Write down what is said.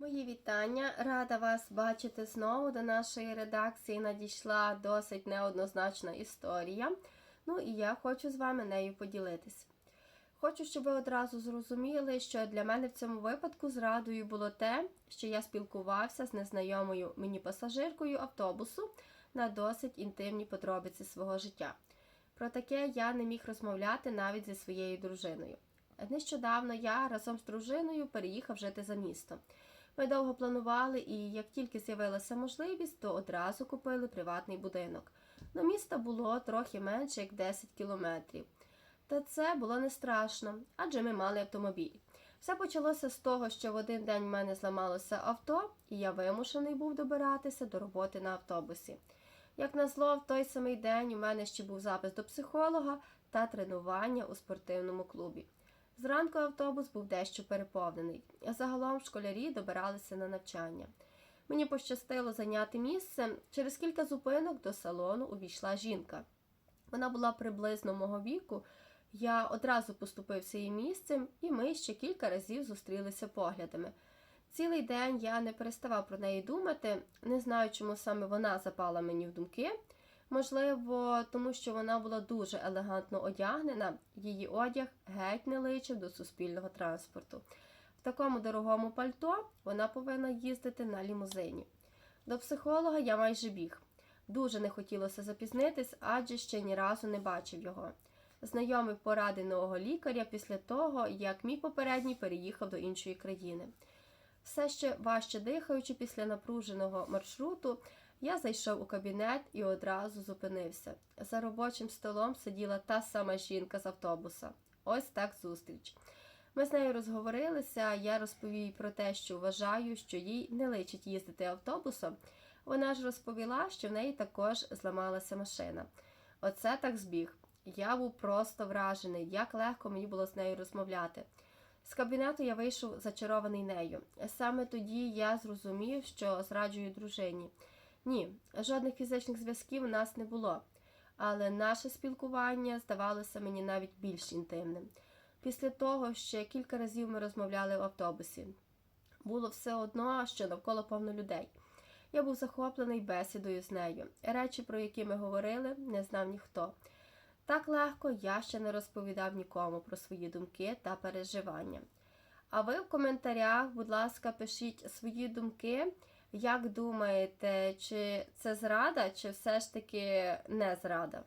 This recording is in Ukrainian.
Мої вітання. Рада вас бачити знову. До нашої редакції надійшла досить неоднозначна історія. Ну і я хочу з вами нею поділитись. Хочу, щоб ви одразу зрозуміли, що для мене в цьому випадку зрадою було те, що я спілкувався з незнайомою мені пасажиркою автобусу на досить інтимні подробиці свого життя. Про таке я не міг розмовляти навіть зі своєю дружиною. Нещодавно я разом з дружиною переїхав жити за місто. Ми довго планували, і як тільки з'явилася можливість, то одразу купили приватний будинок. До міста було трохи менше як 10 кілометрів. Та це було не страшно, адже ми мали автомобіль. Все почалося з того, що в один день в мене зламалося авто, і я вимушений був добиратися до роботи на автобусі. Як назло, в той самий день у мене ще був запис до психолога та тренування у спортивному клубі. Зранку автобус був дещо переповнений, а загалом школярі добиралися на навчання. Мені пощастило зайняти місце. Через кілька зупинок до салону увійшла жінка. Вона була приблизно мого віку. Я одразу поступився її місцем, і ми ще кілька разів зустрілися поглядами. Цілий день я не переставав про неї думати, не знаю, чому саме вона запала мені в думки. Можливо, тому що вона була дуже елегантно одягнена, її одяг геть не личив до суспільного транспорту. В такому дорогому пальто вона повинна їздити на лімузині. До психолога я майже біг. Дуже не хотілося запізнитись, адже ще ні разу не бачив його. Знайомив поради нового лікаря після того, як мій попередній переїхав до іншої країни. Все ще важче дихаючи після напруженого маршруту, я зайшов у кабінет і одразу зупинився. За робочим столом сиділа та сама жінка з автобуса. Ось так зустріч. Ми з нею розговорилися, я розповів про те, що вважаю, що їй не личить їздити автобусом. Вона ж розповіла, що в неї також зламалася машина. Оце так збіг. Я був просто вражений, як легко мені було з нею розмовляти. З кабінету я вийшов зачарований нею. Саме тоді я зрозумів, що зраджую дружині. Ні, жодних фізичних зв'язків у нас не було, але наше спілкування здавалося мені навіть більш інтимним. Після того ще кілька разів ми розмовляли в автобусі. Було все одно, що навколо повно людей. Я був захоплений бесідою з нею. Речі, про які ми говорили, не знав ніхто. Так легко я ще не розповідав нікому про свої думки та переживання. А ви в коментарях, будь ласка, пишіть свої думки. Як думаєте, чи це зрада, чи все ж таки не зрада?